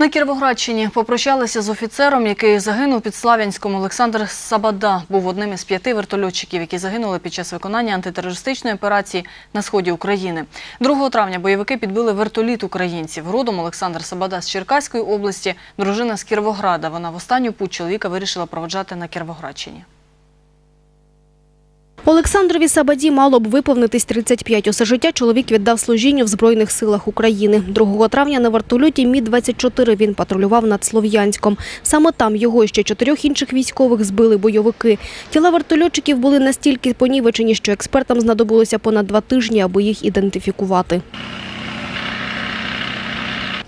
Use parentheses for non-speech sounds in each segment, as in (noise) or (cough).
На Кіровоградщині попрощалися з офіцером, який загинув під Славянськом. Олександр Сабада був одним із п'яти вертольотчиків, які загинули під час виконання антитерористичної операції на сході України. 2 травня бойовики підбили вертоліт українців. Родом Олександр Сабада з Черкаської області, дружина з Кіровограда. Вона в останню путь чоловіка вирішила проводжати на Кіровоградщині. Олександрові Сабаді мало б виповнитись 35. Усе життя чоловік віддав служінню в Збройних силах України. 2 травня на вертольоті Мі-24 він патрулював над Слов'янськом. Саме там його і ще чотирьох інших військових збили бойовики. Тіла вертольотчиків були настільки понівечені, що експертам знадобилося понад два тижні, аби їх ідентифікувати.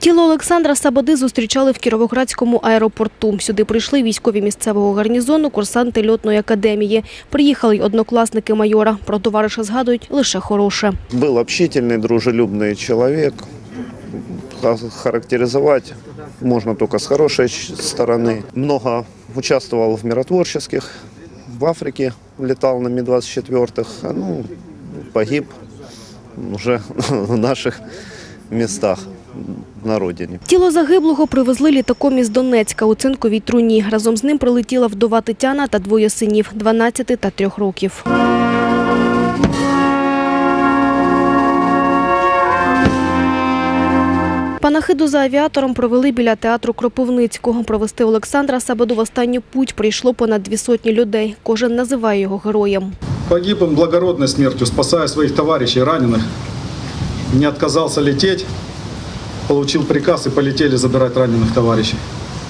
Тіло Олександра Сабади зустрічали в Кіровоградському аеропорту. Сюди прийшли військові місцевого гарнізону, курсанти льотної академії. Приїхали й однокласники майора. Про товариша згадують лише хороше. Был общительный, дружелюбный человек. Ха- Характеризовать можно только с хорошей ч- стороны. Много участвовал в миротворческих. В Африке летал на Ми-24. а, Ну, погиб уже (laughs) в наших местах на родине. Тіло загиблого привезли літаком із Донецька у цинковій труні. Разом з ним прилетіла вдова Тетяна та двоє синів – 12 та 3 років. Панахиду за авіатором провели біля театру Кропивницького. Провести Олександра Сабаду в останню путь прийшло понад дві сотні людей. Кожен називає його героєм. Погиб он благородной смертью, спасая своих товарищей раненых. Не отказался лететь, получил приказ и полетели забирать раненых товарищей.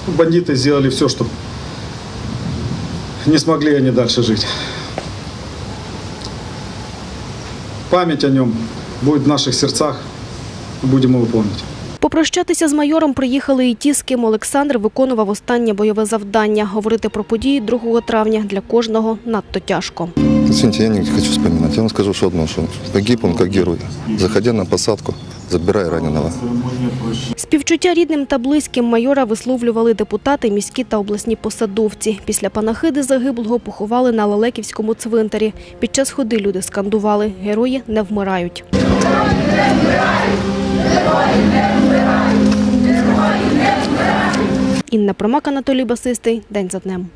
Бандиты сделали все, чтобы не смогли они дальше жить. Память о нем будет в наших сердцах, будем его помнить. Попрощатися з майором приїхали і ті, з ким Олександр виконував останнє бойове завдання. Говорити про події 2 травня для кожного надто тяжко. Извините, я не хочу вспоминать. Я вам скажу что одно, что погиб он как герой. Заходя на посадку, забирая раненого. Співчуття рідним та близьким майора висловлювали депутати, міські та обласні посадовці. Після панахиди загиблого поховали на Лелеківському цвинтарі. Під час ходи люди скандували «Герої не вмирають». Інна Промак, Анатолій Басистий. День за днем.